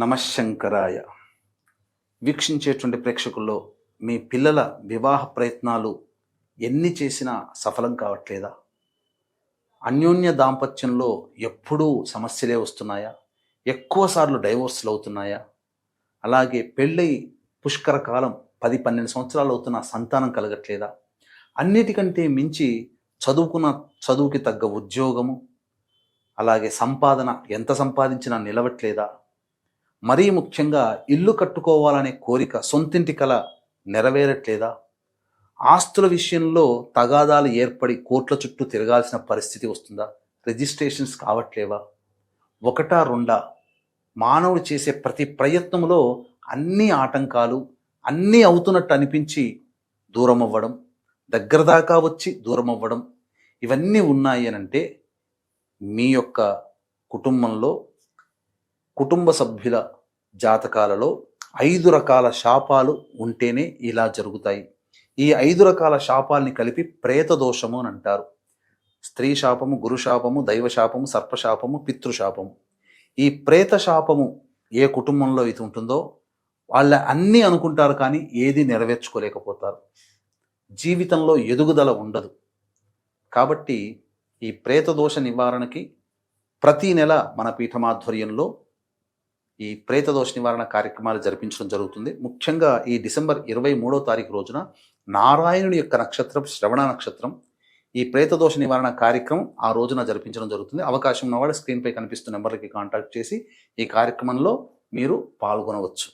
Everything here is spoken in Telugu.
నమశంకరాయ. వీక్షించేటువంటి ప్రేక్షకుల్లో మీ పిల్లల వివాహ ప్రయత్నాలు ఎన్ని చేసినా సఫలం కావట్లేదా? అన్యోన్య దాంపత్యంలో ఎప్పుడూ సమస్యలే వస్తున్నాయా? ఎక్కువసార్లు డైవోర్స్లు అవుతున్నాయా? అలాగే పెళ్ళై పుష్కర కాలం పది పన్నెండు సంవత్సరాలు అవుతున్న సంతానం కలగట్లేదా? అన్నిటికంటే మించి చదువుకున్న చదువుకి తగ్గ ఉద్యోగము అలాగే సంపాదన ఎంత సంపాదించినా నిలవట్లేదా? మరీ ముఖ్యంగా ఇల్లు కట్టుకోవాలనే కోరిక సొంతింటి కల నెరవేరట్లేదా? ఆస్తుల విషయంలో తగాదాలు ఏర్పడి కోట్ల చుట్టూ తిరగాల్సిన పరిస్థితి వస్తుందా? రిజిస్ట్రేషన్స్ కావట్లేవా? ఒకటా రెండా? మానవుడు చేసే ప్రతి ప్రయత్నంలో అన్ని ఆటంకాలు అన్నీ అవుతున్నట్టు అనిపించి దూరం అవ్వడం దగ్గర దాకా వచ్చి దూరం అవ్వడం ఇవన్నీ ఉన్నాయి అని అంటే మీ యొక్క కుటుంబంలో కుటుంబ సభ్యుల జాతకాలలో ఐదు రకాల శాపాలు ఉంటేనే ఇలా జరుగుతాయి. ఈ ఐదు రకాల శాపాల్ని కలిపి ప్రేత దోషము అని అంటారు. స్త్రీ శాపము గురు శాపము దైవ శాపము సర్పశాపము పితృశాపము ఈ ప్రేత శాపము ఏ కుటుంబంలో ఇది ఉంటుందో వాళ్ళ అన్నీ అనుకుంటారు కానీ ఏది నెరవేర్చుకోలేకపోతారు. జీవితంలో ఎదుగుదల ఉండదు. కాబట్టి ఈ ప్రేత దోష నివారణకి ప్రతి నెల మన పీఠమాధ్వర్యంలో ఈ ప్రేత దోష నివారణ కార్యక్రమాలు జరిపించడం జరుగుతుంది. ముఖ్యంగా ఈ డిసెంబర్ ఇరవై మూడో తారీఖు రోజున నారాయణుని యొక్క నక్షత్రం శ్రవణ నక్షత్రం ఈ ప్రేత దోష నివారణ కార్యక్రమం ఆ రోజున జరిపించడం జరుగుతుంది. అవకాశం ఉన్నవాడు స్క్రీన్పై కనిపిస్తున్న నెంబర్కి కాంటాక్ట్ చేసి ఈ కార్యక్రమంలో మీరు పాల్గొనవచ్చు.